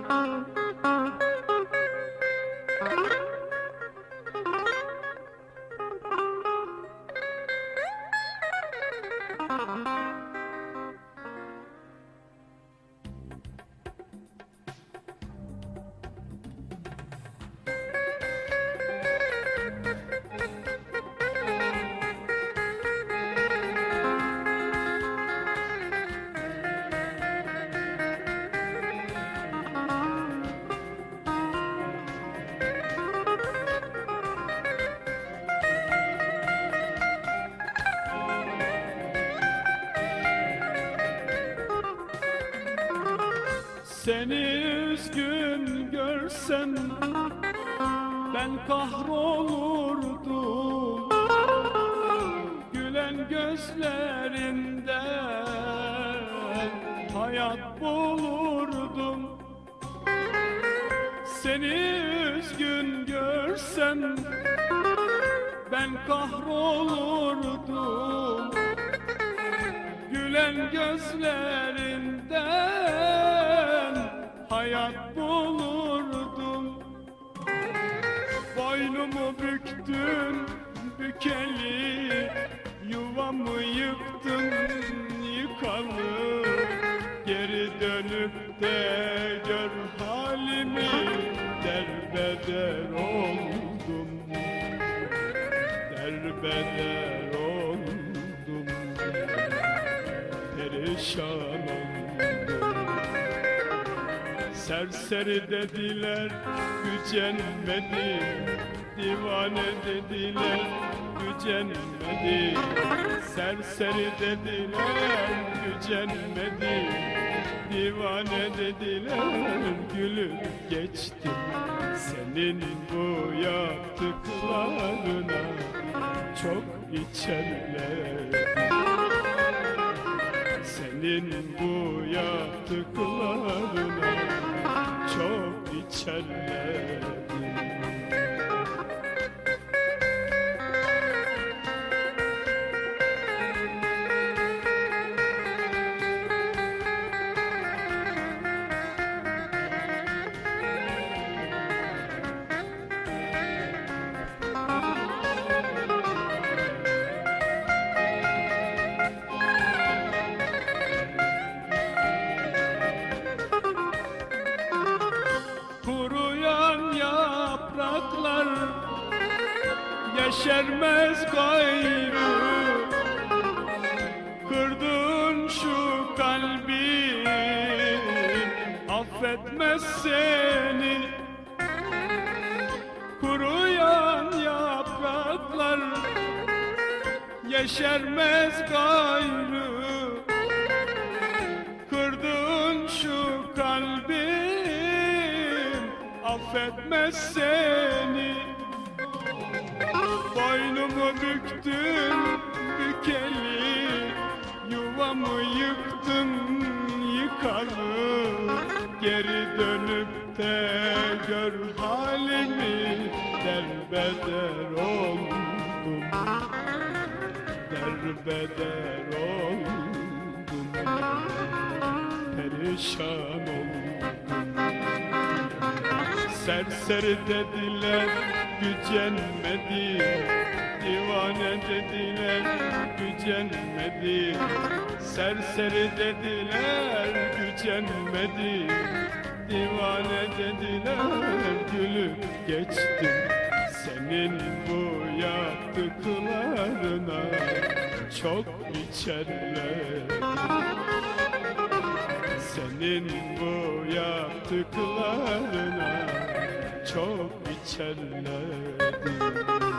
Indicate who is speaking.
Speaker 1: Thank you. Seni üzgün görsem ben kahrolurdum. Gülen gözlerinden hayat bulurdum. Seni üzgün görsem ben kahrolurdum. Gülen gözlerinden hayat bulurdum. Boynumu büktün bükeli Yuvamı yıktın yıkalı. Geri dönüp de gör halimi Derbeder oldum. Derbeder oldum. Perişan oldum Serseri dediler gücenmedi Divane dediler gücenmedi Serseri dediler gücenmedi Divane dediler gülüp geçtim Senin bu yaptıklarına çok içerler senin bu yaptıklarına çok içerledim Yeşermez gayrı. Kırdın şu kalbi Affetmez seni. Kuruyan yapraklar Yeşermez gayrı. Kırdın şu kalbim Affetmez seni Boynumu büktün bükeli Yuvamı yıktın yıkalı Geri dönüp de gör halimi Derbeder oldum. Derbeder oldum. Perişan oldum Serseri dediler gücenmedi Divane dediler gücenmedi Serseri dediler gücenmedi Divane dediler gülüp geçtim Senin bu yaptıklarına çok içerler. Senin bu yaptıklarına çok içerledim